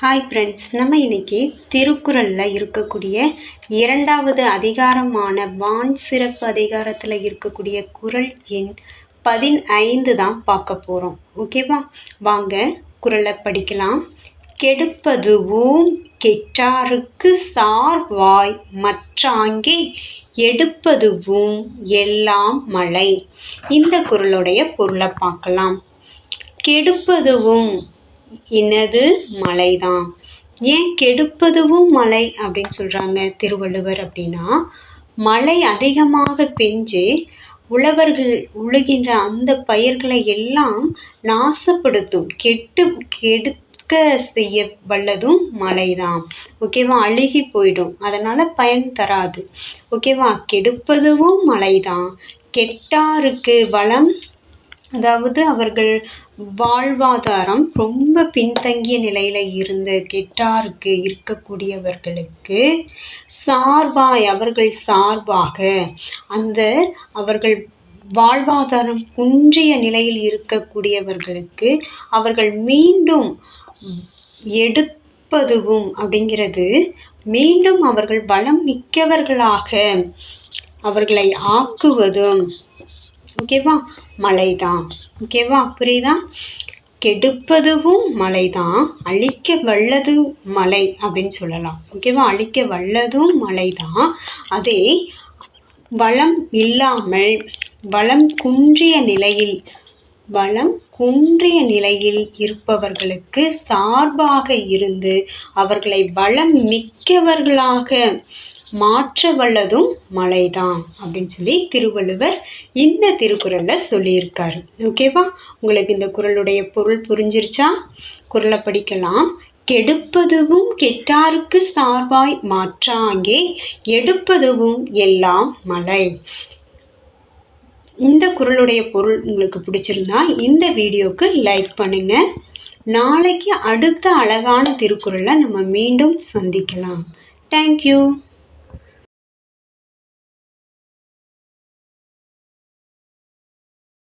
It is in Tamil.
ஹாய் ஃப்ரெண்ட்ஸ் நம்ம இன்னைக்கு திருக்குறளில் இருக்கக்கூடிய இரண்டாவது அதிகாரமான வான் சிறப்பு அதிகாரத்தில் இருக்கக்கூடிய குறள் எண் பதினைந்து தான் பார்க்க போகிறோம் ஓகேவா வாங்க குறளை படிக்கலாம். கெடுப்பதுவும் கெட்டாருக்கு சார்வாய் மற்றாங்கே எடுப்பதுவும் எல்லாம் மழை. இந்த குறளுடைய பொருளை பார்க்கலாம். கெடுப்பதுவும் இனது மலைதான். ஏன் கெடுப்பதுவும் மழை அப்படின்னு சொல்கிறாங்க திருவள்ளுவர் அப்படின்னா மழை அதிகமாக பெஞ்சு உழவர்கள் உழுகின்ற அந்த பயிர்களை எல்லாம் நாசப்படுத்தும் கெட்டு கெடுக்க செய்ய வல்லதும் மழைதான் ஓகேவா? அழுகி போயிடும். அதனால் பயன் தராது. ஓகேவா? கெடுப்பதுவும் மழைதான் கெட்டாருக்கு வளம் அதாவது அவர்கள் வாழ்வாதாரம் ரொம்ப பின்தங்கிய நிலையில் இருந்த கெட்டாருக்கு இருக்கக்கூடியவர்களுக்கு சார்பாய் அவர்கள் சார்பாக அந்த அவர்கள் வாழ்வாதாரம் குன்றிய நிலையில் இருக்கக்கூடியவர்களுக்கு அவர்கள் மீண்டும் எடுப்பதுவும் அப்படிங்கிறது மீண்டும் அவர்கள் பலம் மிக்கவர்களாக அவர்களை ஆக்குவதும் ஓகேவா? மழை தான் ஓகேவா? புரியுதா? கெடுப்பதுவும் மழை தான் அழிக்க வல்லது மழை அப்படின்னு சொல்லலாம். ஓகேவா? அழிக்க வல்லதும் மழை தான் அதே வளம் இல்லாமல் வளம் குன்றிய நிலையில் வளம் குன்றிய நிலையில் இருப்பவர்களுக்கு சார்பாக இருந்து அவர்களை வளம் மிக்கவர்களாக மாற்ற வல்லதும் மழைதான் அப்படின்னு சொல்லி திருவள்ளுவர் இந்த திருக்குறளில் சொல்லியிருக்காரு. ஓகேவா உங்களுக்கு இந்த குரலுடைய பொருள் புரிஞ்சிருச்சா? குரலை படிக்கலாம். கெடுப்பதுவும் கெட்டாருக்கு சார்பாய் மாற்றாங்கே எடுப்பதுவும் எல்லாம் மழை இந்த குரலுடைய பொருள் உங்களுக்கு பிடிச்சிருந்தா இந்த வீடியோவுக்கு லைக் பண்ணுங்கள் நாளைக்கு அடுத்த அழகான திருக்குறளை நம்ம மீண்டும் சந்திக்கலாம். தேங்க்யூ